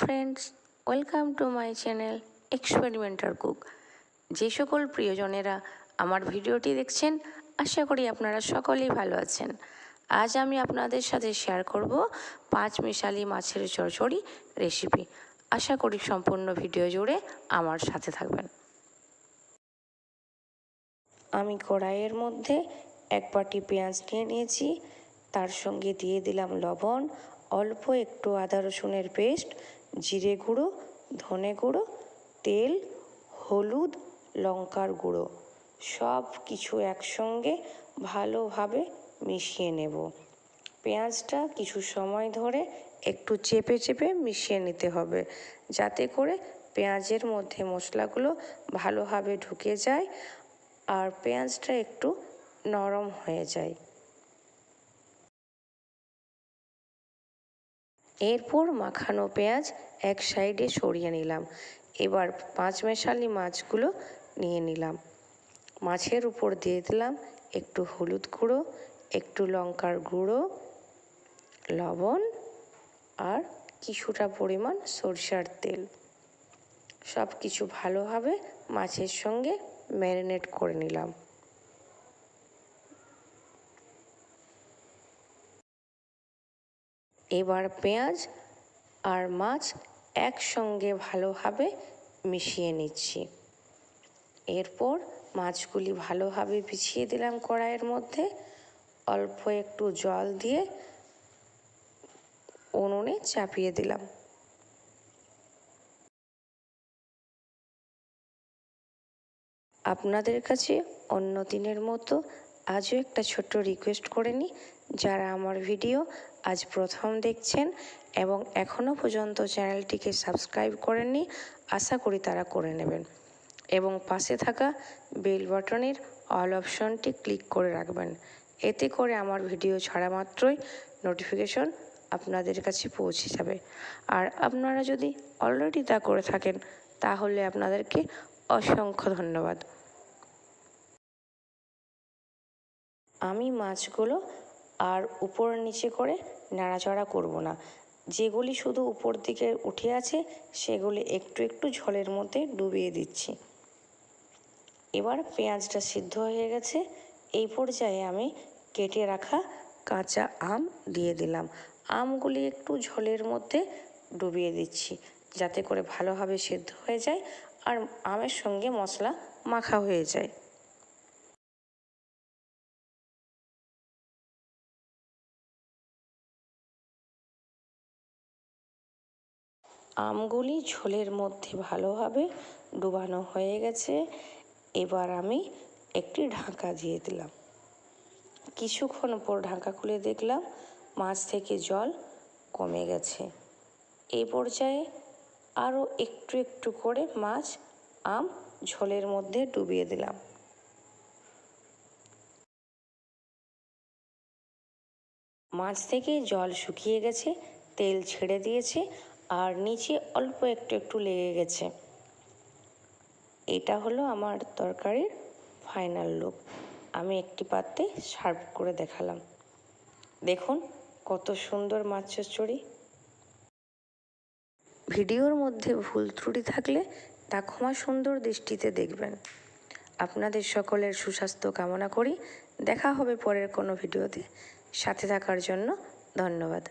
Welcome to my channel experimenter cook যে সকল প্রিয়জনেরা আমার ভিডিওটি দেখছেন, আশা করি আপনারা সকলেই ভালো আছেন। আজ আমি আপনাদের সাথে শেয়ার করব পাঁচ মিশালি মাছের চচ্চড়ি রেসিপি আশা করি সম্পূর্ণ ভিডিও জুড়ে আমার সাথে থাকবেন। আমি কড়াইয়ের মধ্যে এক বাটি পেঁয়াজ নিয়ে নিয়েছি, তার সঙ্গে দিয়ে দিলাম লবণ, অল্প একটু আদা রসুনের পেস্ট জিরে গুঁড়ো, ধনে গুঁড়ো, তেল, হলুদ, লঙ্কার গুঁড়ো। সব কিছু একসঙ্গে ভালোভাবে মিশিয়ে নেব। পেঁয়াজটা কিছু সময় ধরে একটু চেপে চেপে মিশিয়ে নিতে হবে, যাতে করে পেঁয়াজের মধ্যে মশলাগুলো ভালোভাবে ঢুকে যায় আর পেঁয়াজটা একটু নরম হয়ে যায়। এরপর মাখানো পেঁয়াজ এক সাইডে সরিয়ে নিলাম। এবার পাঁচ মেশালি মাছগুলো নিয়ে নিলাম। মাছের উপর দিয়ে দিলাম একটু হলুদ গুঁড়ো, একটু লঙ্কার গুঁড়ো, লবণ আর কিছুটা পরিমাণ সরষার তেল। সব কিছু ভালোভাবে মাছের সঙ্গে ম্যারিনেট করে নিলাম। এবার পেঁয়াজ আর মাছ একসঙ্গে ভালোভাবে মিশিয়ে নিচ্ছি। এরপর মাছগুলি ভালোভাবে বিছিয়ে দিলাম কড়াইয়ের মধ্যে। অল্প একটু জল দিয়ে উনুনে চাপিয়ে দিলাম। আপনাদের কাছে অন্য দিনের মতো আজও একটা ছোট্ট রিকোয়েস্ট করে নিই যারা আমার ভিডিও আজ প্রথম দেখছেন এবং এখনও পর্যন্ত চ্যানেলটিকে সাবস্ক্রাইব করেননি, আশা করি তারা করে নেবেন। এবং পাশে থাকা বেল বাটনের অল অপশনটি ক্লিক করে রাখবেন। এতে করে আমার ভিডিও ছাড়া মাত্রই নোটিফিকেশন আপনাদের কাছে পৌঁছে যাবে। আর আপনারা যদি অলরেডি তা করে থাকেন, তাহলে আপনাদেরকে অসংখ্য ধন্যবাদ। আমি মাছগুলো আর উপর নিচে করে নাড়াচাড়া করব না। যেগুলি শুধু উপর দিকে উঠে আছে সেগুলি একটু একটু ঝোলের মধ্যে ডুবিয়ে দিচ্ছি। এবার পেঁয়াজটা সিদ্ধ হয়ে গেছে। এই পর্যায়ে আমি কেটে রাখা কাঁচা আম দিয়ে দিলাম। আমগুলি একটু ঝোলের মধ্যে ডুবিয়ে দিচ্ছি, যাতে করে ভালোভাবে সিদ্ধ হয়ে যায় আর আমের সঙ্গে মশলা মাখা হয়ে যায়। আমগুলি ঝোলের মধ্যে ভালোভাবে ডুবানো হয়ে গেছে। এবার আমি একটি ঢাকা দিয়ে দিলাম। কিছুক্ষণ পর ঢাকা খুলে দেখলাম মাছ থেকে জল কমে গেছে। এই পর্যায়ে আরও একটু একটু করে মাছ আম ঝোলের মধ্যে ডুবিয়ে দিলাম। মাছ থেকে জল শুকিয়ে গেছে, তেল ছেড়ে দিয়েছে আর নিচে অল্প একটু একটু লেগে গেছে। এটা হলো আমার তরকারির ফাইনাল লুক আমি একটি পাত্রে সার্ভ করে দেখালাম। দেখুন কত সুন্দর মাছ চচ্চড়ি ভিডিওর মধ্যে ভুল ত্রুটি থাকলে তা ক্ষমা সুন্দর দৃষ্টিতে দেখবেন। আপনাদের সকলের সুস্বাস্থ্য কামনা করি। দেখা হবে পরের কোনো ভিডিওতে। সাথে থাকার জন্য ধন্যবাদ।